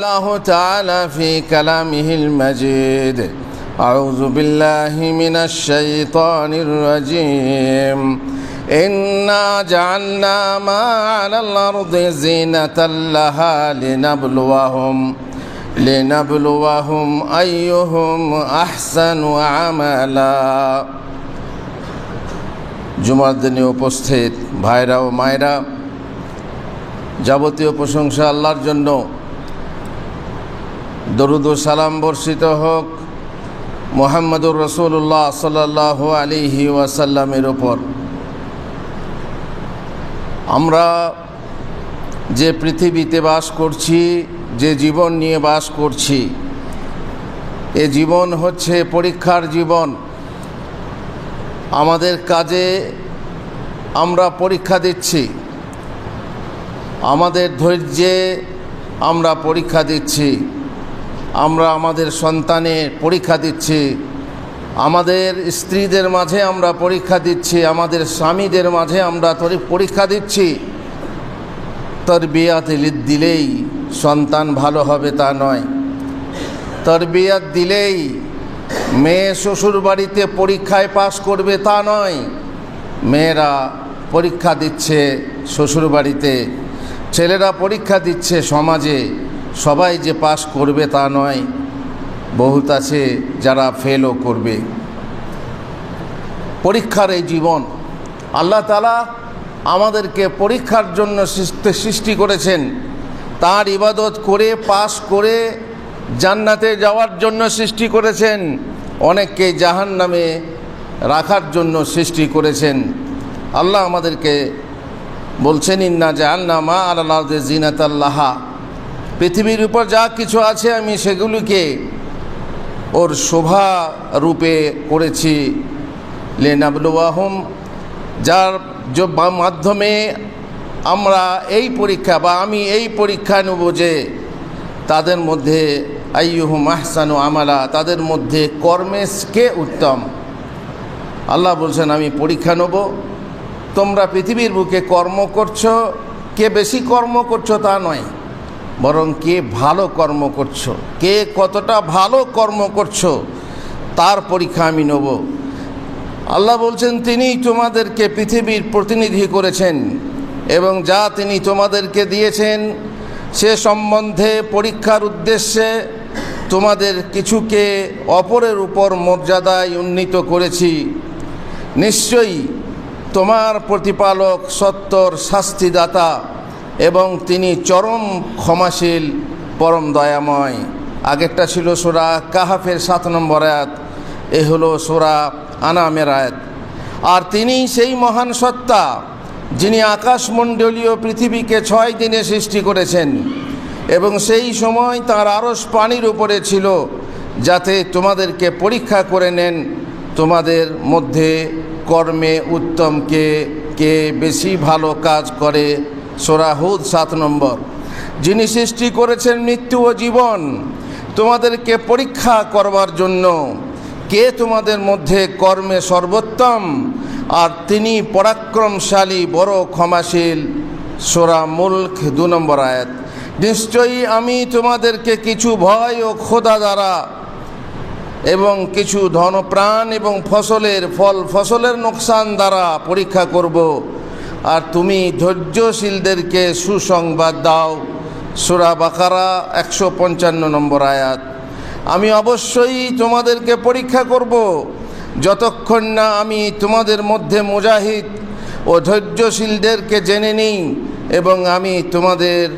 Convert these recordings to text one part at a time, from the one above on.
الله تعالى في كلامه المجيد أعوذ بالله من الشيطان الرجيم إنا جعلنا ما على الأرض زينة لها لنبلوهم لنبلوهم أيهم أحسن عملا জুমার দিনে উপস্থিত ভাইরা ও মায়েরা যাবতীয় প্রশংসা আল্লাহর জন্য দরুদ সালাম বর্ষিত হোক মোহাম্মদুর রসুল্লাহ সাল্লাহ আলিহি ওয়াসাল্লামের ওপর আমরা যে পৃথিবীতে বাস করছি, যে জীবন নিয়ে বাস করছি, এ জীবন হচ্ছে পরীক্ষার জীবন। আমাদের কাজে আমরা পরীক্ষা দিচ্ছি। আমাদের ধৈর্যে আমরা পরীক্ষা দিচ্ছি। আমরা আমাদের সন্তানের পরীক্ষা দিচ্ছি। আমাদের স্ত্রীদের মাঝে আমরা পরীক্ষা দিচ্ছি, আমাদের স্বামীদের মাঝে আমরা পরীক্ষা দিচ্ছি। তরবিয়াত দিলেই সন্তান ভালো হবে তা নয়। তরবিয়াত দিলেই মেয়ে শ্বশুর বাড়িতে পরীক্ষায় পাশ করবে তা নয়। মেয়েরা পরীক্ষা দিচ্ছে শ্বশুর বাড়িতে ছেলেরা পরীক্ষা দিচ্ছে সমাজে। সবাই যে পাশ করবে তা নয়, বহুত আছে যারা ফেলও করবে। পরীক্ষার এই জীবন, আল্লাহ তালা আমাদেরকে পরীক্ষার জন্য সৃষ্টি করেছেন। তার ইবাদত করে, পাশ করে জান্নাতে যাওয়ার জন্য সৃষ্টি করেছেন। অনেককে জাহান নামে রাখার জন্য সৃষ্টি করেছেন। আল্লাহ আমাদেরকে বলছেন, ইন্না যে আল্লাহ মা আল্লাহ জিনাত আল্লাহা পৃথিবীর উপর যা কিছু আছে আমি সেগুলিকে ওর শোভা রূপে করেছি। লেনাবলুয়াহম, যার মাধ্যমে আমরা এই পরীক্ষা বা আমি এই পরীক্ষা নেব যে তাদের মধ্যে আইয়ুহুম আহসানু আমালা, তাদের মধ্যে কর্মেশ কে উত্তম? আল্লাহ বলছেন, আমি পরীক্ষা নেব। তোমরা পৃথিবীর বুকে কর্ম করছ, কে বেশি কর্ম করছ তা নয়। বরং কে ভালো কর্ম করছ? কে কতটা ভালো কর্ম করছ? তার পরীক্ষা আমি নেব। আল্লাহ বলছেন, তিনি তোমাদেরকে পৃথিবীর প্রতিনিধি করেছেন এবং যা তিনি তোমাদেরকে দিয়েছেন, সে সম্বন্ধে পরীক্ষার উদ্দেশ্যে তোমাদের কিছুকে অপরের উপর মর্যাদায় উন্নীত করেছি। নিশ্চয়ই তোমার প্রতিপালক সত্তর শাস্তিদাতা। এবং তিনি চরম ক্ষমাশীল, পরম দয়াময়। আগেরটা ছিল সোরা কাহাফের সাত নম্বর আয়াত, এ হলো সোরা আনামের আয়াত। আর তিনি সেই মহান সত্তা, যিনি আকাশমণ্ডলীয় পৃথিবীকে ছয় দিনে সৃষ্টি করেছেন এবং সেই সময় তার আরস পানির উপরে ছিল, যাতে তোমাদেরকে পরীক্ষা করে নেন তোমাদের মধ্যে কর্মে উত্তম কে কে বেশি ভালো কাজ করে সোরাহুদ সাত নম্বর। যিনি সৃষ্টি করেছেন মৃত্যু ও জীবন, তোমাদেরকে পরীক্ষা করবার জন্য কে তোমাদের মধ্যে কর্মে সর্বোত্তম, আর তিনি পরাক্রমশালী, বড় ক্ষমাশীল, সোরা মুল্ক দু নম্বর আয়াত। নিশ্চয়ই আমি তোমাদেরকে কিছু ভয় ও খোদা দ্বারা এবং কিছু ধনপ্রাণ এবং ফসলের ফল ফসলের নোকসান দ্বারা পরীক্ষা করব। আর তুমি ধৈর্যশীলদেরকে সুসংবাদ দাও। সুরা বাকারা একশো পঞ্চান্ন নম্বর আয়াত। আমি অবশ্যই তোমাদেরকে পরীক্ষা করব। যতক্ষণ না আমি তোমাদের মধ্যে মুজাহিদ ও ধৈর্যশীলদেরকে জেনে নিই এবং আমি তোমাদের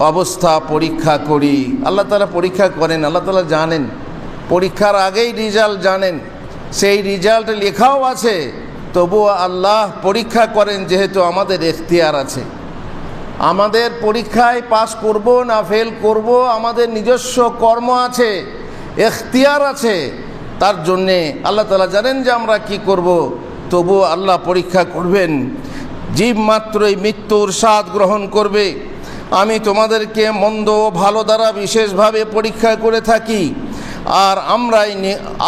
অবস্থা পরীক্ষা করি। আল্লাহ তালা পরীক্ষা করেন, আল্লাহ তালা জানেন। পরীক্ষার আগেই রেজাল্ট জানেন। সেই রেজাল্ট লেখাও আছে। তবুও আল্লাহ পরীক্ষা করেন যেহেতু আমাদের এখতিয়ার আছে। আমাদের পরীক্ষায় পাশ করব না ফেল করব, আমাদের নিজস্ব কর্ম আছে, এখতিয়ার আছে, তার জন্যে আল্লাহ তালা জানেন যে আমরা কি করব তবু আল্লাহ পরীক্ষা করবেন। জীব মাত্রই মৃত্যুর স্বাদ গ্রহণ করবে। আমি তোমাদেরকে মন্দ ভালো দ্বারা বিশেষভাবে পরীক্ষা করে থাকি। আর আমরাই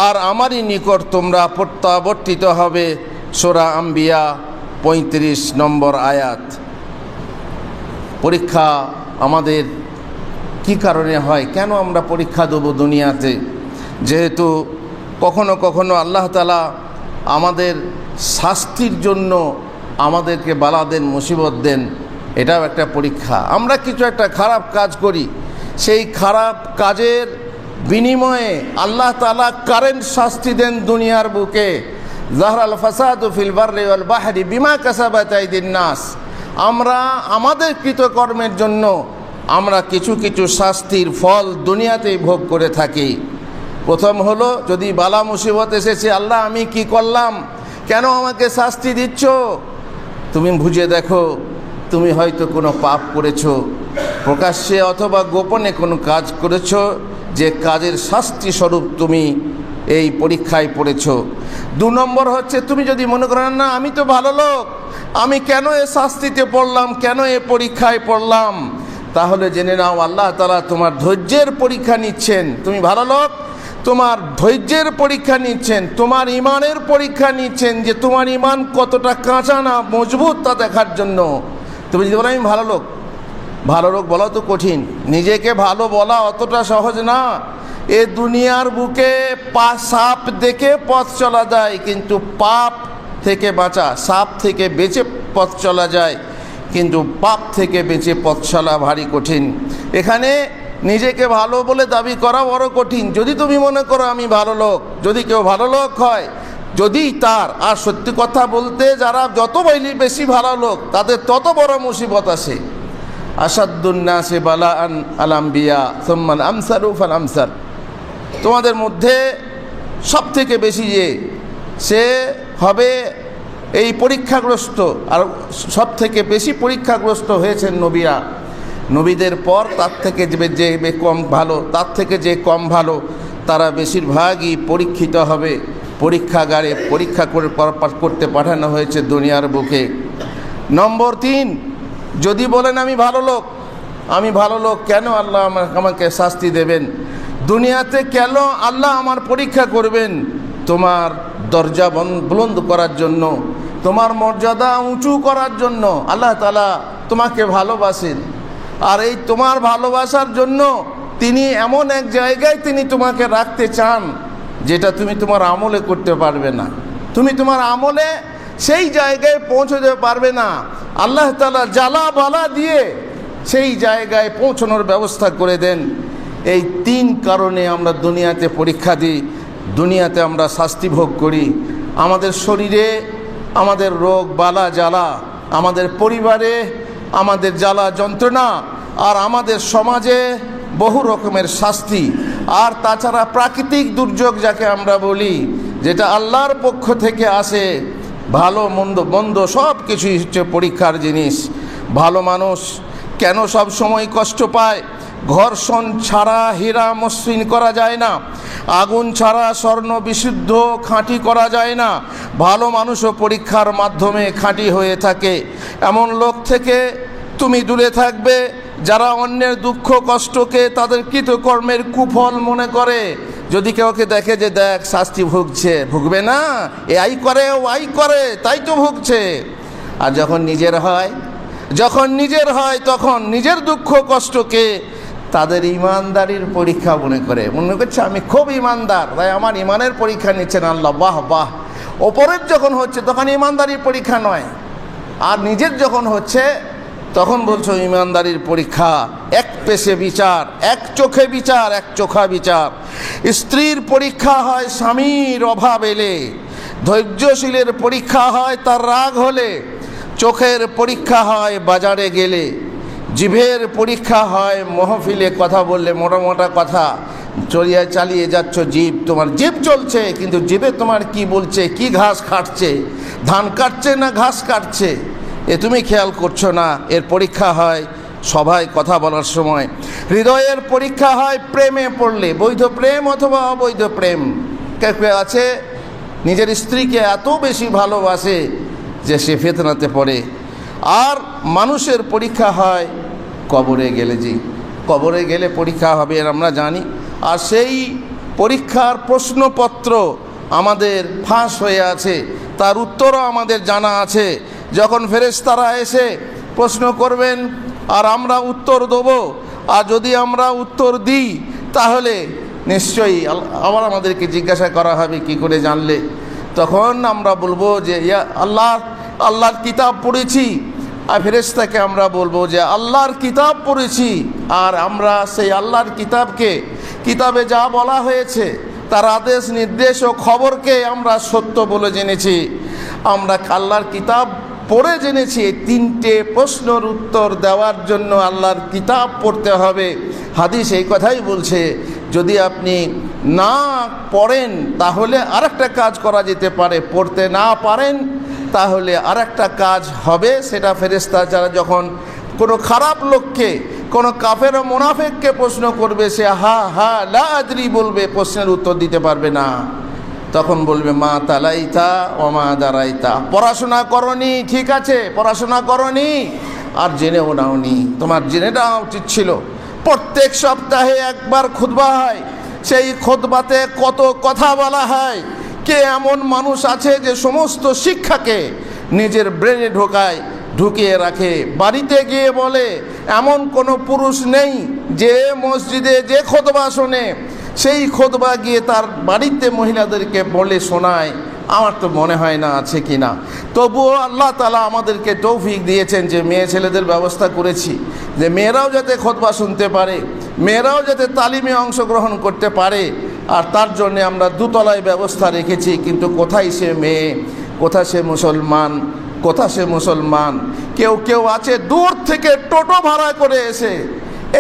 আর আমারই নিকট তোমরা প্রত্যাবর্তিত হবে। সোরা আম্বিয়া পঁয়ত্রিশ নম্বর আয়াত। পরীক্ষা আমাদের কি কারণে হয়? কেন আমরা পরীক্ষা দেবো দুনিয়াতে? যেহেতু কখনো কখনো আল্লাহ তালা আমাদের শাস্তির জন্য আমাদেরকে বালা দেন, মুসিবত দেন। এটাও একটা পরীক্ষা। আমরা কিছু একটা খারাপ কাজ করি। সেই খারাপ কাজের বিনিময়ে আল্লাহ তালা কারেন্ট শাস্তি দেন দুনিয়ার বুকে। জাহরাল ফাসাদ ফিল বাররি ওয়াল বাহরি বিমা কাসাবাত আইদিন নাস। আমরা আমাদের কৃতকর্মের জন্য আমরা কিছু কিছু শাস্তির ফল দুনিয়াতেই ভোগ করে থাকি। প্রথম হলো, যদি বালা মুসিবত এসেছে, আল্লাহ, আমি কি করলাম? কেন আমাকে শাস্তি দিচ্ছ? তুমি বুঝে দেখো, তুমি হয়তো কোনো পাপ করেছ, প্রকাশ্যে অথবা গোপনে কোনো কাজ করেছ, যে কাজের শাস্তি স্বরূপ তুমি এই পরীক্ষায় পড়েছ। দু নম্বর হচ্ছে, তুমি যদি মনে করো, না, আমি তো ভালো লোক, আমি কেন এ শাস্তিতে পড়লাম, কেন এ পরীক্ষায় পড়লাম? তাহলে জেনে নাও, আল্লাহ তালা তোমার ধৈর্যের পরীক্ষা নিচ্ছেন। তুমি ভালো লোক, তোমার ধৈর্যের পরীক্ষা নিচ্ছেন, তোমার ইমানের পরীক্ষা নিচ্ছেন যে তোমার ইমান কতটা কাঁচা না মজবুত তা দেখার জন্য। তুমি যদি বলো, আমি ভালো লোক ভালো লোক বলা তো কঠিন, নিজেকে ভালো বলা অতটা সহজ না। এ দুনিয়ার বুকে পা সাপ দেখে পথ চলা যায়, কিন্তু পাপ থেকে বাঁচা, সাপ থেকে বেঁচে পথ চলা যায়, কিন্তু পাপ থেকে বেঁচে পথ চলা ভারী কঠিন। এখানে নিজেকে ভালো বলে দাবি করা বড় কঠিন। যদি তুমি মনে করো আমি ভালো লোক, যদি কেউ ভালো লোক হয়, যদি তার, আর সত্যি কথা বলতে যারা যত বেশি ভালো লোক, তাদের তত বড় মুসিবত আসে। আসাদুন্নাসে বালা আন আলাম্বিয়া সোম্মান আমসার উফাল আমসার। তোমাদের মধ্যে সব থেকে বেশি যে সে হবে এই পরীক্ষাগ্রস্ত, আর সব থেকে বেশি পরীক্ষাগ্রস্ত হয়েছেন নবীরা। নবীদের পর তার থেকে যে কম ভালো, তার থেকে যে কম ভালো, তারা বেশিরভাগই পরীক্ষিত হবে। পরীক্ষাগারে পরীক্ষা করে করতে পাঠানো হয়েছে দুনিয়ার বুকে। নম্বর তিন, যদি বলেন আমি ভালো লোক, আমি ভালো লোক কেন আল্লাহ আমাকে শাস্তি দেবেন? দুনিয়াতে কেন আল্লাহ আমার পরীক্ষা করবেন? তোমার দরজা বুলন্দ করার জন্য, তোমার মর্যাদা উঁচু করার জন্য আল্লাহ তালা তোমাকে ভালোবাসেন। আর এই তোমার ভালোবাসার জন্য তিনি এমন এক জায়গায় তিনি তোমাকে রাখতে চান, যেটা তুমি তোমার আমলে করতে পারবে না। তুমি তোমার আমলে সেই জায়গায় পৌঁছতে পারবে না। আল্লাহ তালা জ্বালা বালা দিয়ে সেই জায়গায় পৌঁছানোর ব্যবস্থা করে দেন। এই তিন কারণে আমরা দুনিয়াতে পরীক্ষা দিই, দুনিয়াতে আমরা শাস্তি ভোগ করি। আমাদের শরীরে আমাদের রোগ, বালা, জ্বালা, আমাদের পরিবারে আমাদের জ্বালা, যন্ত্রণা আর আমাদের সমাজে বহু রকমের শাস্তি। আর তাছাড়া প্রাকৃতিক দুর্যোগ যাকে আমরা বলি, যেটা আল্লাহর পক্ষ থেকে আসে, ভালো, মন্দ মন্দ সব কিছুই হচ্ছে পরীক্ষার জিনিস। ভালো মানুষ কেন সব সময় কষ্ট পায়? ঘর্ষণ ছাড়া হীরা মসৃণ করা যায় না। আগুন ছাড়া স্বর্ণ বিশুদ্ধ খাঁটি করা যায় না। ভালো মানুষও পরীক্ষার মাধ্যমে খাঁটি হয়ে থাকে। এমন লোক থেকে তুমি দূরে থাকবে, যারা অন্যের দুঃখ কষ্টকে তাদের কৃতকর্মের কুফল মনে করে। যদি কেউকে দেখে যে, দেখ, শাস্তি ভুগছে। ভুগবে না। এ আই করে, ও আই করে, তাই তো ভুগছে। আর যখন নিজের হয়, যখন নিজের হয়, তখন নিজের দুঃখ কষ্টকে তাদের ইমানদারির পরীক্ষা মনে করে। মনে করছে, আমি খুব ইমানদার, তাই আমার ইমানের পরীক্ষা নিচ্ছেন আল্লাহ। বাহ বাহ। ওপরের যখন হচ্ছে, তখন ইমানদারির পরীক্ষা নয়। আর নিজের যখন হচ্ছে, তখন বলছো, ইমানদারির পরীক্ষা, এক পেশে বিচার, এক চোখে বিচার, এক চোখা বিচার। স্ত্রীর পরীক্ষা হয় স্বামীর অভাব এলে। ধৈর্যশীলের পরীক্ষা হয় তার রাগ হলে। চোখের পরীক্ষা হয় বাজারে গেলে। জিভের পরীক্ষা হয়, মহফিলে কথা বললে মোটা মোটা কথা। চলিয়ে চালিয়ে যাচ্ছ জীব তোমার জীব চলছে, কিন্তু জীবে তোমার কি বলছে, কি ঘাস কাটছে ধান কাটছে না ঘাস কাটছে? এ তুমি খেয়াল করছ না, এর পরীক্ষা হয় সভায় কথা বলার সময়। হৃদয়ের পরীক্ষা হয় প্রেমে পড়লে, বৈধ প্রেম অথবা অবৈধ প্রেম। কে আছে, নিজের স্ত্রীকে এত বেশি ভালোবাসে যে সে ফেতনাতে পড়ে। আর মানুষের পরীক্ষা হয় কবরে গেলে জি। কবরে গেলে পরীক্ষা হবে এর আমরা জানি। আর সেই পরীক্ষার প্রশ্নপত্র আমাদের ফাঁস হয়ে আছে। তার উত্তরও আমাদের জানা আছে। যখন ফেরেশতারা এসে প্রশ্ন করবেন, আর আমরা উত্তর দেব? আর যদি আমরা উত্তর দিই, তাহলে নিশ্চয়ই আবার আমাদেরকে জিজ্ঞাসা করা হবে, কি করে জানলে? তখন আমরা বলব যে, ইয়া আল্লাহ, আল্লাহর কিতাব পড়েছি। আর ফেরেশতাকে আমরা বলব যে আল্লাহর কিতাব পড়েছি, আর আমরা সেই আল্লাহর কিতাবকে, কিতাবে যা বলা হয়েছে, তার আদেশ, নির্দেশ ও খবরকে আমরা সত্য বলে জেনেছি। আমরা আল্লাহর কিতাব পড়ে জেনেছি তিনটে প্রশ্নের উত্তর দেওয়ার জন্য আল্লাহর কিতাব পড়তে হবে। হাদিস এই কথাই বলছে, যদি আপনি না পড়েন, তাহলে আরেকটা কাজ করা যেতে পারে, পড়তে না পারেন তাহলে আরেকটা কাজ হবে, সেটা ফেরেস্তা যারা যখন কোনো খারাপ লোককে, কোনো কাফের ও মোনাফেককে প্রশ্ন করবে, সে হা হা লা আদরি বলবে, প্রশ্নের উত্তর দিতে পারবে না। তখন বলবে, মা তালাইতা ও মা দাঁড়াইতা পড়াশোনা করনি, ঠিক আছে, পড়াশোনা করনি। আর জেনেও নাওনি, তোমার জেনে নেওয়া উচিত ছিল। প্রত্যেক সপ্তাহে একবার খুতবা হয়, সেই খুতবাতে কত কথা বলা হয়। কে এমন মানুষ আছে যে সমস্ত শিক্ষাকে নিজের ব্রেনে ঢোকায়, ঢুকিয়ে রাখে? বাড়িতে গিয়ে বলে, এমন কোনো পুরুষ নেই যে মসজিদে যে খোদবা শোনে। সেই খোদবা গিয়ে তার বাড়িতে মহিলাদেরকে বলে শোনায়, আমার তো মনে হয় না আছে কি না। তবুও আল্লাহ তালা আমাদেরকে তৌফিক দিয়েছেন যে মেয়ে ছেলেদের ব্যবস্থা করেছি, যে মেয়েরাও যাতে খোদবা শুনতে পারে, মেয়েরাও যাতে তালিমে অংশগ্রহণ করতে পারে আর তার জন্য আমরা দুতলায় ব্যবস্থা রেখেছি, কিন্তু কোথায় সে মেয়ে? কোথায় সে মুসলমান? কোথা সে মুসলমান? কেউ কেউ আছে দূর থেকে টোটো ভাড়া করে এসে,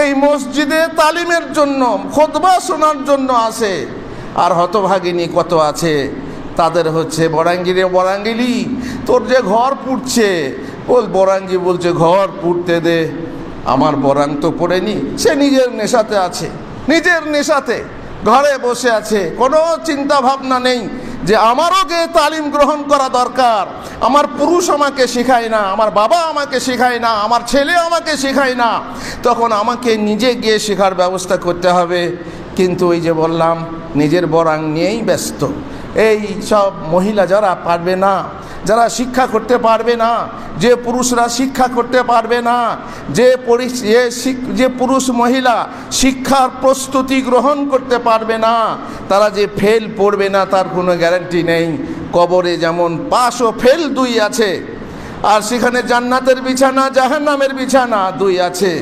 এই মসজিদে তালিমের জন্য, খোদবা শোনার জন্য আসে। আর হতভাগিনী কত আছে? তাদের হচ্ছে, বরাঙ্গিরে, বরাঙ্গিলি, তোর যে ঘর পুড়ছে। বল, বরাঙ্গি বলছে, ঘর পুড়তে দে। আমার বরাং তো পড়েনি, সে নিজের নেশাতে আছে, নিজের নেশাতে। ঘরে বসে আছে। কোনো চিন্তা ভাবনা নেই যে আমারও গে তালিম গ্রহণ করা দরকার। আমার পুরুষ আমাকে শেখায় না, আমার বাবা আমাকে শেখায় না, আমার ছেলে আমাকে শেখায় না। তখন আমাকে নিজে গিয়ে শেখার ব্যবস্থা করতে হবে। কিন্তু ওই যে বললাম, নিজের বরাং নিয়েই ব্যস্ত। এই সব মহিলা যারা পারবে না যারা শিক্ষা করতে পারবে না, যে পুরুষরা শিক্ষা করতে পারবে না, যে যে পুরুষ মহিলা শিক্ষার প্রস্তুতি গ্রহণ করতে পারবে না, তারা যে ফেল পড়বে না তার কোনো গ্যারান্টি নেই। কবরে যেমন পাশ ও ফেল দুই আছে, আর সেখানে জান্নাতের বিছানা, জাহান্নামের বিছানা দুই আছে।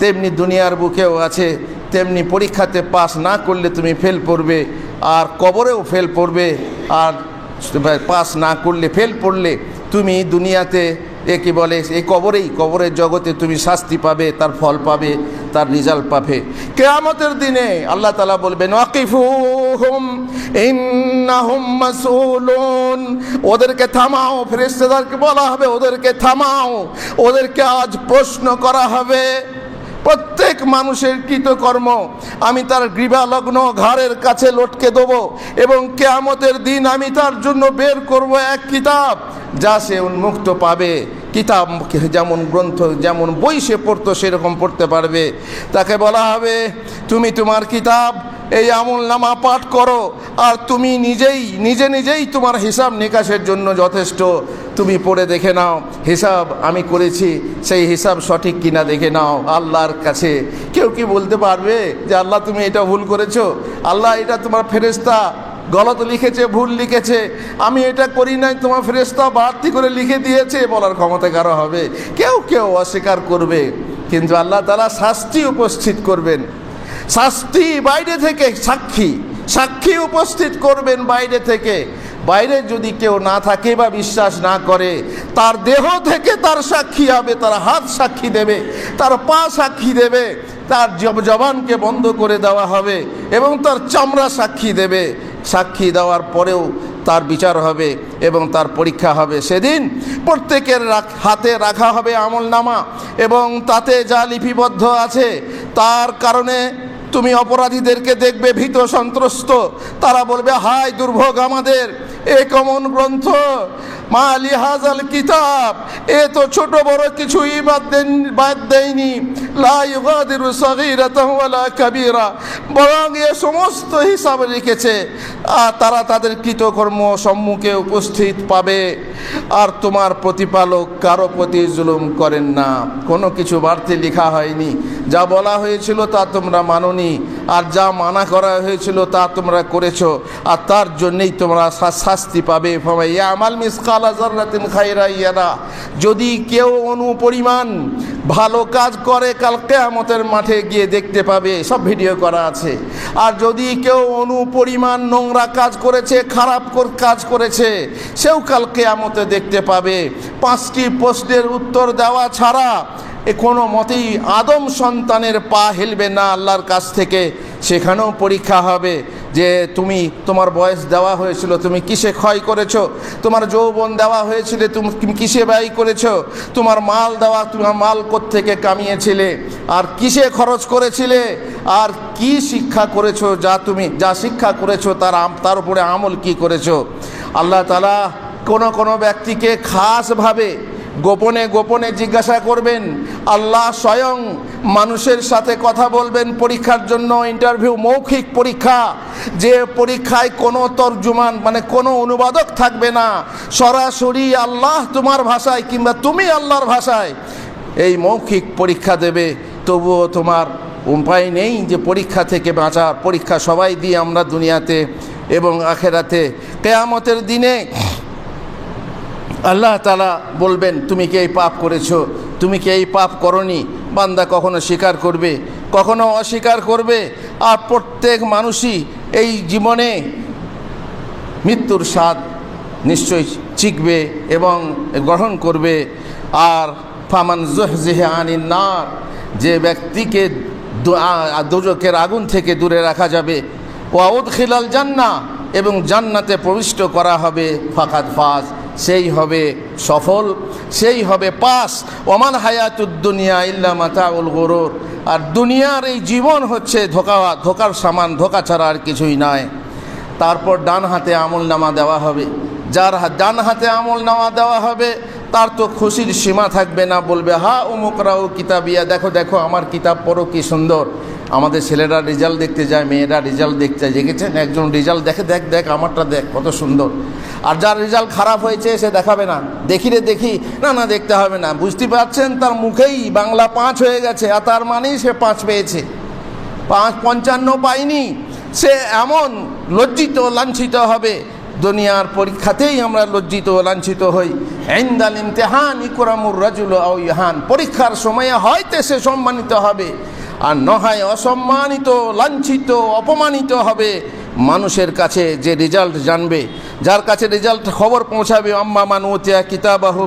তেমনি দুনিয়ার বুকেও আছে, তেমনি পরীক্ষাতে পাস না করলে তুমি ফেল পড়বে, আর কবরেও ফেল পড়বে, আর পাস না করলে ফেল পড়লে তুমি দুনিয়াতে একে বলে, এই কবরেই, কবরের জগতে তুমি শাস্তি পাবে, তার ফল পাবে, তার রেজাল্ট পাবে। কেয়ামতের দিনে আল্লাহ তালা বলবেন, ওয়াকিফুহুম মাসউলুন। ওদেরকে থামাও, ফেরেশতাদেরকে বলা হবে, ওদেরকে থামাও। ওদেরকে আজ প্রশ্ন করা হবে প্রত্যেক মানুষের কৃতকর্ম। আমি তার গৃহালগ্ন ঘরের কাছে লটকে দেব এবং কেয়ামতের দিন আমি তার জন্য বের করব এক কিতাব, যা সে উন্মুক্ত পাবে। কিতাব যেমন গ্রন্থ, যেমন বই সে পড়তো, সেরকম পড়তে পারবে। তাকে বলা হবে, তুমি তোমার কিতাব এই আমল নামা পাঠ করো। আর তুমি নিজেই, নিজে নিজেই তোমার হিসাব নিকাশের জন্য যথেষ্ট। তুমি পড়ে দেখে নাও, হিসাব আমি করেছি, সেই হিসাব সঠিক কিনা দেখে নাও, আল্লাহর কাছে। কেউ কি বলতে পারবে যে, আল্লাহ, তুমি এটা ভুল করেছ? আল্লাহ, এটা তোমার ফেরেস্তা গলত লিখেছে, ভুল লিখেছে। আমি এটা করি নাই, তোমার ফেরেস্তা বাড়তি করে লিখে দিয়েছে বলার ক্ষমতা কারও হবে? কেউ কেউ অস্বীকার করবে। কিন্তু আল্লাহ তালা শাস্তি উপস্থিত করবেন। শাস্তি বাইরে থেকে সাক্ষী সাক্ষী উপস্থিত করবেন বাইরে থেকে। বাইরে যদি কেউ না থাকে বা বিশ্বাস না করে, তার দেহ থেকে তার সাক্ষী হবে, তার হাত সাক্ষী দেবে, তার পা সাক্ষী দেবে, তার জব- জবানকে বন্ধ করে দেওয়া হবে এবং তার চামড়া সাক্ষী দেবে। সাক্ষী দেওয়ার পরেও তার বিচার হবে এবং তার পরীক্ষা হবে। সেদিন প্রত্যেকের হাতে রাখা হবে আমল নামা এবং তাতে যা লিপিবদ্ধ আছে তার কারণে তুমি অপরাধীদেরকে দেখবে ভীত সন্ত্রস্ত। তারা বলবে হায় দুর্ভোগ আমাদের। এ কমন গ্রন্থ মা লিহাজাল কিতাব, এ তো ছোট বড় কিছুই বাদ দেন, বাদ দেয়নি। লা ইউগাদিরু সাগীরাতাহু ওয়ালা কাবীরা। বরং এ সমস্ত হিসাব রেখেছে আর তারা তাদের কৃতকর্ম সম্মুখে উপস্থিত পাবে। আর তোমার প্রতিপালক কারও প্রতি জুলুম করেন না। কোনো কিছু বাড়তি লেখা হয়নি। যা বলা হয়েছিল তা তোমরা মাননি, আর যা মানা করা হয়েছিল তা তোমরা করেছ, আর তার জন্যেই তোমরা শাস্তি পাবে। আমাল খাইরা যদি কেউ অনুপরিমাণ ভালো কাজ করে, কাল কেয়ামতের মাঠে গিয়ে দেখতে পাবে, সব ভিডিও করা আছে। আর যদি কেউ অনুপরিমাণ নোংরা কাজ করেছে, খারাপ কাজ করেছে, সেও কাল কেয়ামতে দেখতে পাবে। পাঁচটি প্রশ্নের উত্তর দেওয়া ছাড়া এ কোনো মতেই আদম সন্তানের পা হেলবে না আল্লাহর কাছ থেকে। সেখানেও পরীক্ষা হবে যে তুমি তোমার বয়স দেওয়া হয়েছিল, তুমি কিসে ক্ষয় করেছ? তোমার যৌবন দেওয়া হয়েছিল, তুমি কিসে ব্যয় করেছ? তোমার মাল দেওয়া, তোমার মাল থেকে কামিয়েছিলে? আর কিসে খরচ করেছিলে? আর কি শিক্ষা করেছ যা তুমি, যা শিক্ষা করেছ তার তার উপরে আমল কি করেছ? আল্লাহ তালা কোনো কোনো ব্যক্তিকে খাসভাবে গোপনে গোপনে জিজ্ঞাসা করবেন। আল্লাহ স্বয়ং মানুষের সাথে কথা বলবেন পরীক্ষার জন্য ইন্টারভিউ মৌখিক পরীক্ষা। যে পরীক্ষায় কোনো তর্জুমান মানে কোনো অনুবাদক থাকবে না। সরাসরি আল্লাহ তোমার ভাষায় কিংবা তুমি আল্লাহর ভাষায় এই মৌখিক পরীক্ষা দেবে। তবুও তোমার উপায় নেই যে পরীক্ষা থেকে বাঁচার। পরীক্ষা সবাই দিই আমরা দুনিয়াতে এবং আখেরাতে। কেয়ামতের দিনে আল্লাহ তালা বলবেন, তুমি কি এই পাপ করেছ? তুমি কি এই পাপ করনি? বান্দা কখনো স্বীকার করবে? কখনো অস্বীকার করবে? আর প্রত্যেক মানুষই এই জীবনে মৃত্যুর স্বাদ নিশ্চয়ই চিকবে এবং গ্রহণ করবে। আর ফামান জোহজেহে আনিন নার যে ব্যক্তিকে দুজকের আগুন থেকে দূরে রাখা যাবে ওয়াউদ খিলাল জান্না এবং জান্নাতে প্রবিষ্ট করা হবে ফাকাত ফাজ। সেই হবে সফল, সেই হবে পাস। ওমান হায়াতুদ্দুনিয়া ইল্লা মাতাউল গরুর। আর দুনিয়ার এই জীবন হচ্ছে ধোকা, ধোকার সামান, ধোকা ছাড়া আর কিছুই নয়। তারপর ডান হাতে আমল নামা দেওয়া হবে। যার ডান হাতে আমল নামা দেওয়া হবে, তার তো খুশির সীমা থাকবে না, বলবে, হা উমুকরাও কিতাবিয়া, দেখো দেখো, আমার কিতাব পড়ো কি সুন্দর। আমাদের ছেলেরা রেজাল্ট দেখতে যায়, মেয়েরা রেজাল্ট দেখতে যায়। দেখেছেন? একজন রেজাল্ট দেখে, দেখ দেখ, আমারটা দেখ, কত সুন্দর। আর যার রেজাল্ট খারাপ হয়েছে, সে দেখাবে না। দেখি রে, দেখি। না না, দেখতে হবে না। বুঝতে পারছেন? তার মুখেই বাংলা পাঁচ হয়ে গেছে, আর তার মানেই সে পাঁচ পেয়েছে। পাঁচ, পঞ্চান্ন পাইনি। সে এমন লজ্জিত, লাঞ্ছিত হবে। দুনিয়ার পরীক্ষাতেই আমরা লজ্জিত, লাঞ্ছিত হই। ইন্দাল ইমতেহান ইকরামুর রাজুল ইহান। পরীক্ষার সময়ে হয়তো সে সম্মানিত হবে। আর নহায় অসম্মানিত, লাঞ্ছিত, অপমানিত হবে মানুষের কাছে যে রেজাল্ট জানবে। যার কাছে রেজাল্ট খবর পৌঁছাবে, আম্মা মান উতিয়া কিতাবাহু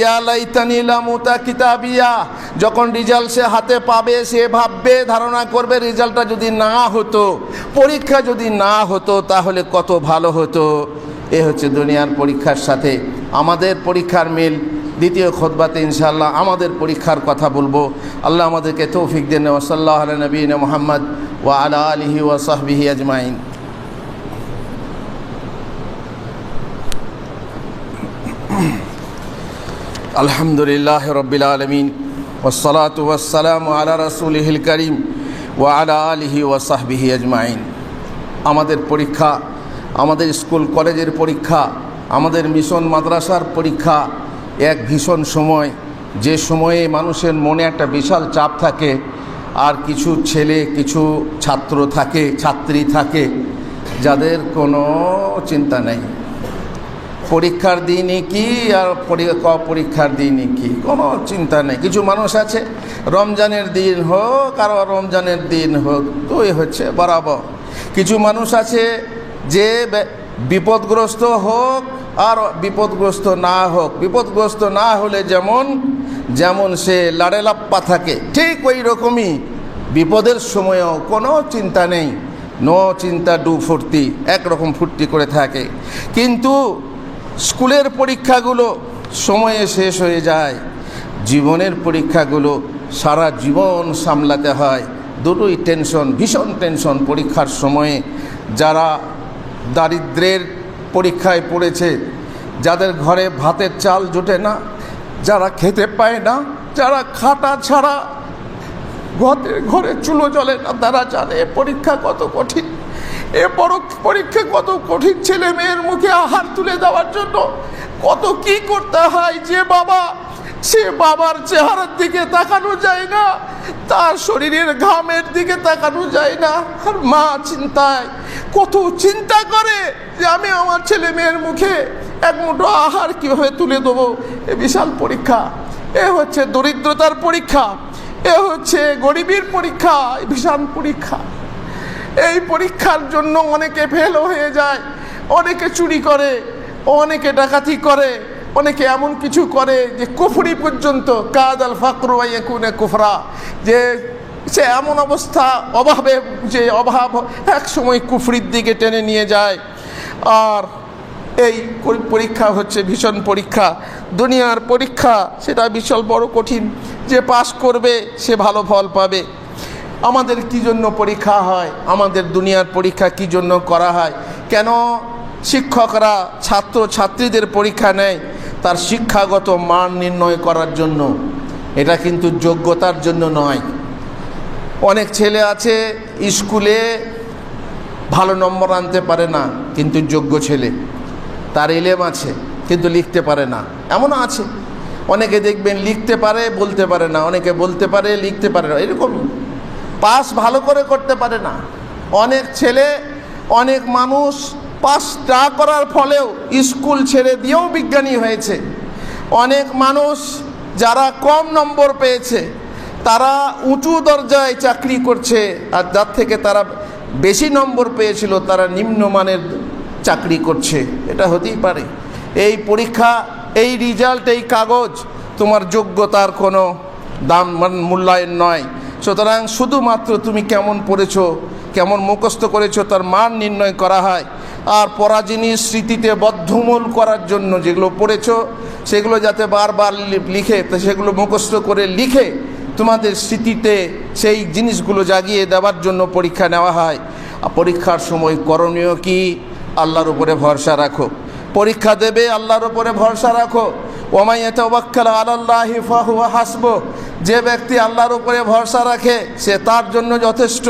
ইয়া লাইতানি লাম উতা কিতাবিয়া। যখন রেজাল্ট সে হাতে পাবে, সে ভাববে, ধারণা করবে রেজাল্টটা যদি না হতো, পরীক্ষা যদি না হতো, তাহলে কত ভালো হতো। এ হচ্ছে দুনিয়ার পরীক্ষার সাথে। আমাদের পরীক্ষার মিল দ্বিতীয় খোদবাতে ইনশাআল্লাহ আমাদের পরীক্ষার কথা বলব। আল্লাহ আমাদেরকে তৌফিক দেন। ওসল্লাহ নবীন মোহাম্মদ ওয়া আলা আলিহি ওয়া সাহবিহি আজমাইন। আলহামদুলিল্লাহ রবিল আলমিন। ওসলাত ওয়াসালাম আলা রসুলহিল করিম ওয়া আলা আলিহি ওয়া সাহবিহি আজমাইন। আমাদের পরীক্ষা, আমাদের স্কুল কলেজের পরীক্ষা, আমাদের মিশন মাদ্রাসার পরীক্ষা এক ভীষণ সময়, যে সময়ে মানুষের মনে একটা বিশাল চাপ থাকে, আর কিছু ছেলে, কিছু ছাত্র থাকে, ছাত্রী থাকে, যাদের কোনো চিন্তা নেই। পরীক্ষার দিনই কি আর ক- পরীক্ষার দিনই কি? কোনো চিন্তা নেই। কিছু মানুষ আছে, রমজানের দিন হোক, আর রমজানের দিন হোক, দুই হচ্ছে বরাবর। কিছু মানুষ আছে, যে বিপদগ্রস্ত হোক আর বিপদগ্রস্ত না হোক, বিপদগ্রস্ত না হলে যেমন যেমন সে লাড়েলাপ্পা থাকে, ঠিক ওই রকমই। বিপদের সময়ও কোনো চিন্তা নেই, নো চিন্তা ডু ফুর্তি, একরকম ফুর্তি করে থাকে। কিন্তু স্কুলের পরীক্ষাগুলো সময়ে শেষ হয়ে যায়, জীবনের পরীক্ষাগুলো সারা জীবন সামলাতে হয়। দুটোই টেনশন ভীষণ টেনশন পরীক্ষার সময়ে। যারা দারিদ্রের পরীক্ষায় পড়েছে, যাদের ঘরে ভাতের চাল জোটে না, যারা খেতে পায় না, যারা খাটা ছাড়া ঘরে ঘরে চুলো জ্বলে না, তারা জানে পরীক্ষা কত কঠিন। এ পরীক্ষা কত কঠিন ছেলে মেয়ের মুখে আহার তুলে দেওয়ার জন্য। কত কি করতে হয় যে বাবা? সে বাবার চেহারার দিকে তাকানো যায় না, তার শরীরের ঘামের দিকে তাকানো যায় না, আর মা চিন্তায় কত চিন্তা করে যে আমি আমার ছেলে মেয়ের মুখে এক মুঠো আহার কীভাবে তুলে দেবো? এ বিশাল পরীক্ষা। এ হচ্ছে দরিদ্রতার পরীক্ষা। এ হচ্ছে গরিবের পরীক্ষা। বিশাল পরীক্ষা। এই পরীক্ষার জন্য অনেকে ফেল হয়ে যায়, অনেকে চুরি করে, অনেকে ডাকাতি করে, অনেকে এমন কিছু করে যে কুফরি পর্যন্ত কাদ আল ফাকরু কুফরা। যে সে এমন অবস্থা, অভাবে যে অভাব, এক সময় কুফরির দিকে টেনে নিয়ে যায়। আর এই পরীক্ষা হচ্ছে ভীষণ পরীক্ষা। দুনিয়ার পরীক্ষা, সেটা বিশাল বড় কঠিন। যে পাশ করবে, সে ভালো ফল পাবে। আমাদের কি জন্য পরীক্ষা হয়? আমাদের দুনিয়ার পরীক্ষা কি জন্য করা হয়? কেন শিক্ষকরা ছাত্র ছাত্রীদের পরীক্ষা নেয় তার শিক্ষাগত মান নির্ণয় করার জন্য? এটা কিন্তু যোগ্যতার জন্য নয়। অনেক ছেলে আছে স্কুলে ভালো নম্বর আনতে পারে না, কিন্তু যোগ্য ছেলে। তার এলেম আছে, কিন্তু লিখতে পারে না। এমনও আছে। অনেকে দেখবেন লিখতে পারে, বলতে পারে না। অনেকে বলতে পারে, লিখতে পারে না। এরকমই পাস ভালো করে করতে পারে না। অনেক ছেলে, অনেক মানুষ পাস না করার ফলেও স্কুল ছেড়ে দিয়েও বিজ্ঞানী হয়েছে। অনেক মানুষ যারা কম নম্বর পেয়েছে তারা উঁচু দরজায় চাকরি করছে আর যার থেকে তারা বেশি নম্বর পেয়েছিল, তারা নিম্নমানের চাকরি করছে। এটা হতেই পারে। এই পরীক্ষা, এই রেজাল্ট এই কাগজ তোমার যোগ্যতার কোনো দাম মূল্যায়ন নয়। সুতরাং শুধুমাত্র তুমি কেমন পড়েছো, কেমন মুখস্থ করেছ তার মান নির্ণয় করা হয়। আর পড়া জিনিস স্মৃতিতে বদ্ধমূল করার জন্য যেগুলো পড়েছো, সেগুলো যাতে বারবার লিখে সেগুলো মুখস্থ করে লিখে তোমাদের স্মৃতিতে সেই জিনিসগুলো জাগিয়ে দেওয়ার জন্য পরীক্ষা নেওয়া হয়। আর পরীক্ষার সময় করণীয় কি? আল্লাহর উপরে ভরসা রাখো। পরীক্ষা দেবে, আল্লাহর উপরে ভরসা রাখো। ওমাইয়া তবাক্কাল আল্লাহি ফাহুয়া হাসব যে ব্যক্তি আল্লাহর উপরে ভরসা রাখে, সে তার জন্য যথেষ্ট।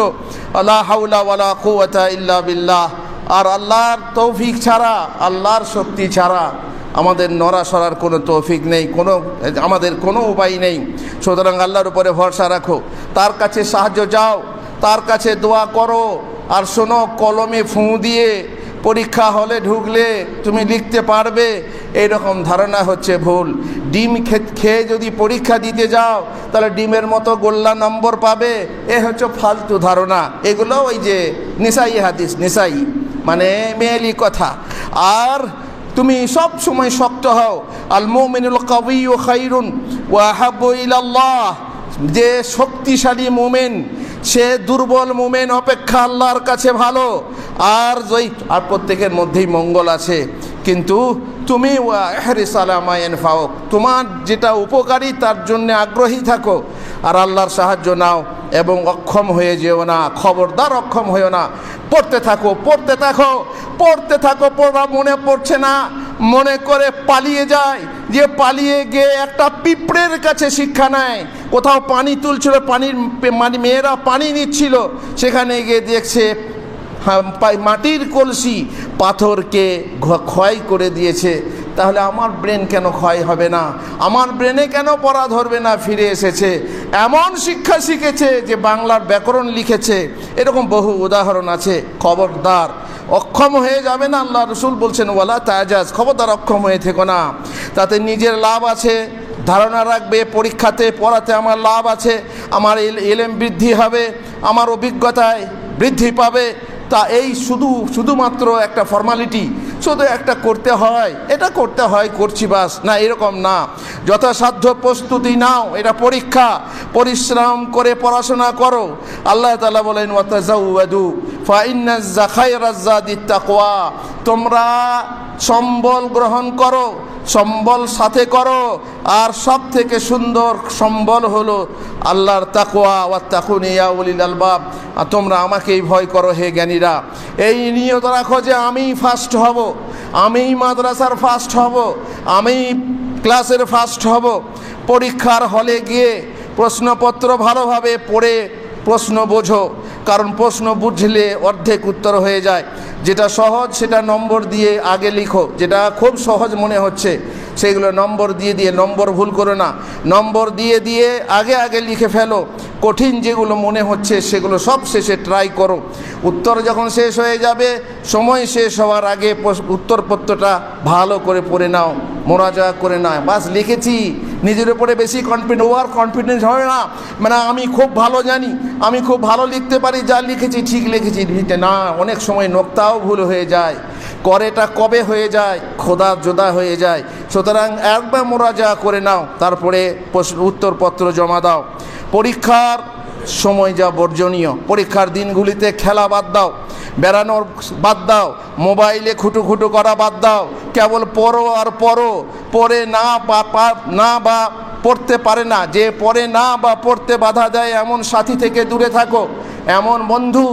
আল্লাহ হাউলা ওয়ালা কুয়াতা ইল্লা বিল্লাহ। আর আল্লাহর তৌফিক ছাড়া, আল্লাহর শক্তি ছাড়া আমাদের নড়া সরার কোনো তৌফিক নেই, কোনো, আমাদের কোনো উপায় নেই। সুতরাং আল্লাহর উপরে ভরসা রাখো। তার কাছে সাহায্য যাও তার কাছে দোয়া করো, আর শোনো, কলমে ফুঁ দিয়ে পরীক্ষা হলে ঢুকলে তুমি লিখতে পারবে। এইরকম ধারণা হচ্ছে ভুল। ডিম খেয়ে যদি পরীক্ষা দিতে যাও, তাহলে ডিমের মতো গোল্লা নম্বর পাবে। এ হচ্ছে ফালতু ধারণা। এগুলো ওই যে নিসাই হাদিস, নিসাই মানে মেয়েলি কথা। আর তুমি সব সময় শক্ত হও। আল মোমিনুল কবি ও খাইরুন ওয়াহাবু ইলাল্লাহ। যে শক্তিশালী মোমেন, সে দুর্বল মোমেন অপেক্ষা আল্লাহর কাছে ভালো। আর জয় আর প্রত্যেকের মধ্যেই মঙ্গল আছে। কিন্তু তুমি ফাওক তোমার যেটা উপকারী তার জন্য আগ্রহী থাকো। আর আল্লাহর সাহায্য নাও এবং অক্ষম হয়ে যেও না, খবরদার অক্ষম হয়েও না। পড়তে থাকো পড়তে থাকো পড়তে থাকো পড়া মনে পড়ছে না, মনে করে পালিয়ে যায়। যে পালিয়ে গিয়ে একটা পিঁপড়ের কাছে শিক্ষা নেয়। কোথাও পানি তুলছিল, পানির মানে মেয়েরা পানি নিচ্ছিল, সেখানে গিয়ে দেখছে মাটির কলসি পাথরকে ক্ষয় করে দিয়েছে। তাহলে আমার ব্রেন কেন ক্ষয় হবে না? আমার ব্রেনে কেন পড়া ধরবে না ফিরে এসেছে? এমন শিক্ষা শিখেছে যে বাংলার ব্যাকরণ লিখেছে। এরকম বহু উদাহরণ আছে। খবরদার। অক্ষম হয়ে যাবে না আল্লাহ রসুল বলছেন, ওয়ালা তাজাজ। খবরদার অক্ষম হয়ে থেকো না। তাতে নিজের লাভ আছে। ধারণা রাখবে, পরীক্ষাতে, পড়াতে আমার লাভ আছে। আমার এল- এলেম বৃদ্ধি হবে। আমার অভিজ্ঞতায় বৃদ্ধি পাবে। তা এই শুধু, শুধুমাত্র একটা ফর্মালিটি শুধু একটা করতে হয়। এটা করতে হয়, করছি বাস, না এরকম না। যথাসাধ্য প্রস্তুতি নাও, এটা পরীক্ষা। পরিশ্রম করে পড়াশোনা করো। আল্লাহ তালা বলেন তোমরা সম্বল গ্রহণ করো সম্বল সাথে করো। আর সব থেকে সুন্দর সম্বল হলো আল্লাহর তাকোয়া ওয়া তাকুন ইয়া উলিল আলবাব তোমরা আমাকেই ভয় করো হে জ্ঞানীরা। এই নিয়ত রাখো যে আমি ফার্স্ট হব, আমি মাদ্রাসার ফার্স্ট হব, আমি ক্লাসের ফার্স্ট হব। পরীক্ষার হলে গিয়ে প্রশ্নপত্র ভালোভাবে পড়ে প্রশ্ন বোঝো। কারণ প্রশ্ন বুঝলে অর্ধেক উত্তর হয়ে যায়। যেটা সহজ, সেটা নম্বর দিয়ে আগে লিখো। যেটা খুব সহজ মনে হচ্ছে, সেগুলো নম্বর দিয়ে দিয়ে, নম্বর ভুল করো না। নম্বর দিয়ে দিয়ে আগে আগে লিখে ফেলো। কঠিন যেগুলো মনে হচ্ছে, সেগুলো সব শেষে ট্রাই করো। উত্তর যখন শেষ হয়ে যাবে, সময় শেষ হওয়ার আগে উত্তরপত্রটা ভালো করে পড়ে নাও। মোরাজা করে নাও বাস লিখেছি, নিজের উপরে বেশি কনফিডেন্ট ওভার কনফিডেন্স হয় না। মানে আমি খুব ভালো জানি, আমি খুব ভালো লিখতে পারি, যা লিখেছি ঠিক লিখেছি। না, অনেক সময় নোক্তাও ভুল হয়ে যায়। করেটা কবে হয়ে যায়? খোদা জোদা হয়ে যায়। সুতরাং একবার মোরাজা করে নাও, তারপরে উত্তরপত্র জমা দাও। পরীক্ষার সময় যা বর্জনীয়। পরীক্ষার দিনগুলিতে খেলা বাদ দাও, বেড়ানোর বাদ দাও, মোবাইলে খুটু খুটু করা বাদ দাও, কেবল পড়ো আর পড়ো, পড়ে না বা না বা পড়তে পারে না। যে পড়ে না বা পড়তে বাধা দেয়, এমন সাথী থেকে দূরে থাকো। এমন বন্ধু,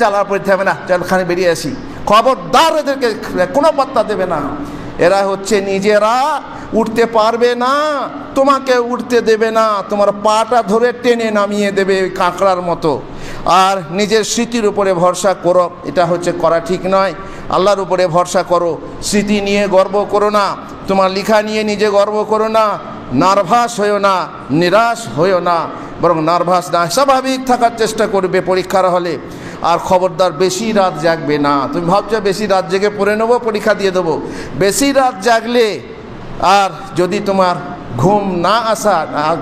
চাল আর পড়তে হবে না। চল খানে বেরিয়ে আসি। খবরদার এদেরকে কোনো পাত্তা দেবে না। এরা হচ্ছে নিজেরা উঠতে পারবে না, তোমাকে উঠতে দেবে না, তোমার পাটা ধরে টেনে নামিয়ে দেবে কাঁকড়ার মতো। আর নিজের স্মৃতির উপরে ভরসা করো, এটা হচ্ছে করা ঠিক নয়। আল্লাহর উপরে ভরসা করো, স্মৃতি নিয়ে গর্ব করো না, তোমার লেখা নিয়ে নিজে গর্ব করো না, নার্ভাস হয়েও না, নিরাশ হয়েও না, বরং নার্ভাস না। স্বাভাবিক থাকার চেষ্টা করবে পরীক্ষার হলে। আর খবরদার বেশি রাত জাগবে না। তুমি ভাবছ বেশি রাত জেগে পড়ে নেব, পরীক্ষা দিয়ে দেবো। বেশি রাত জাগলে আর যদি তোমার ঘুম না আসা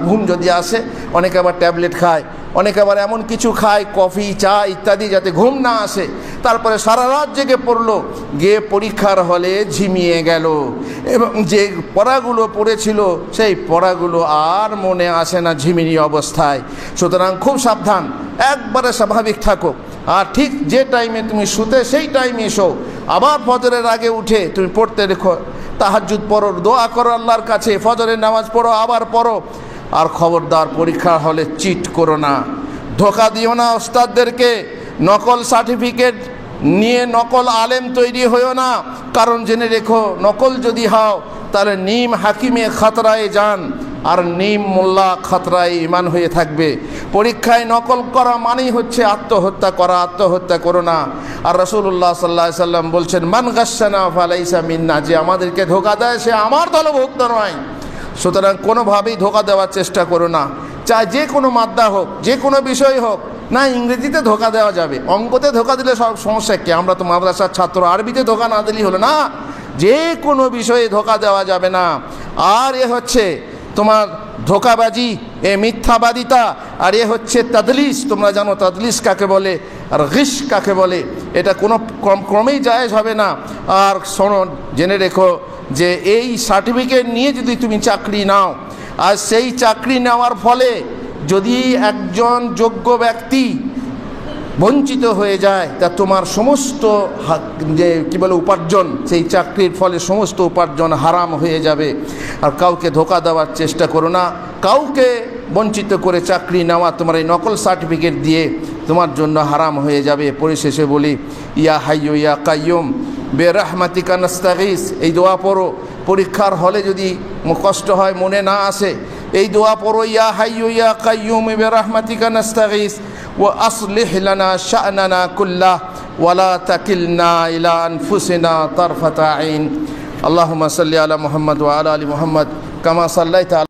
ঘুম যদি আসে, অনেকে আবার ট্যাবলেট খায়। অনেকে আবার এমন কিছু খায়, কফি, চা ইত্যাদি যাতে ঘুম না আসে। তারপরে সারা রাত জেগে পড়ল, গিয়ে পরীক্ষার হলে ঝিমিয়ে গেল। এবং যে পড়াগুলো পড়েছিল, সেই পড়াগুলো আর মনে আসে না ঝিমিনি অবস্থায়। সুতরাং খুব সাবধান, একবারে স্বাভাবিক থাকো। আর ঠিক যে টাইমে তুমি শুতে, সেই টাইমে এসো। আবার ফজরের আগে উঠে তুমি পড়তে রেখো। তাহাজুদ পড়ো, দোয়া করো আল্লাহর কাছে। ফজরের নামাজ পড়ো, আবার পড়ো। আর খবরদার পরীক্ষা হলে চিট করো না। ধোকা দিও না ওস্তাদদেরকে। নকল সার্টিফিকেট নিয়ে নকল আলেম তৈরি হয়েও না। কারণ জেনে রেখো, নকল যদি হও, তাহলে নিম হাকিমে খাতরায় যান আর নিম মোল্লা খাতরায় ইমান হয়ে থাকবে। পরীক্ষায় নকল করা মানেই হচ্ছে আত্মহত্যা করা, আত্মহত্যা করো না। আর রসুল্লাহ সাল্লাহ সাল্লাম বলছেন, মান গাসানা ফালাইসা মিন্না যে আমাদেরকে ধোকা দেয়, সে আমার দলভুক্ত নয়। সুতরাং কোনোভাবেই ধোকা দেওয়ার চেষ্টা করো না। চাই যে কোনো মাদ্দা হোক, যে কোনো বিষয় হোক, না ইংরেজিতে ধোকা দেওয়া যাবে। অঙ্কতে ধোকা দিলে সব সমস্যা কি? আমরা তো মাদ্রাসার ছাত্র, আরবিতে ধোকা না দিলেই হলো না? যে কোনো বিষয়ে ধোকা দেওয়া যাবে না। আর এ হচ্ছে তোমার ধোকাবাজি, এ মিথ্যাবাদিতা, আর এ হচ্ছে তাদলিস। তোমরা জানো তাদলিস কাকে বলে? আর ঘিস কাকে বলে? এটা কোনো ক্রম ক্রমেই জায়েজ হবে না। আর শোনো, জেনে রেখো যে এই সার্টিফিকেট নিয়ে যদি তুমি চাকরি নাও, আর সেই চাকরি নেওয়ার ফলে যদি একজন যোগ্য ব্যক্তি বঞ্চিত হয়ে যায়, তা তোমার সমস্ত যে কী বলে উপার্জন, সেই চাকরির ফলে সমস্ত উপার্জন হারাম হয়ে যাবে। আর কাউকে ধোকা দেওয়ার চেষ্টা করো না। কাউকে বঞ্চিত করে চাকরি নেওয়া, তোমার এই নকল সার্টিফিকেট দিয়ে তোমার জন্য হারাম হয়ে যাবে। পরিশেষে বলি, ইয়া হাইয়ো ইয়া কাইয়ুম বে রাহমাতিকা নাস্তাগিস, এই দোয়া পড়ো। পরীক্ষার হলে যদি কষ্ট হয়, মনে না আসে, এই দোয়া পড়ো, ইয়া হাইয়ু ইয়া কাইয়ুম বে রাহমাতিকা নাস্তাগিস, ওয়া আসলিহ লানা শা'নানা কুল্লাহ ওয়ালা তাকিলনা ইলা আনফুসিনা তারফাতা আইন। আল্লাহুম্মা সাল্লি আলা মুহাম্মদ ওয়া আলা আলি মুহাম্মদ, কামা সাল্লাইতা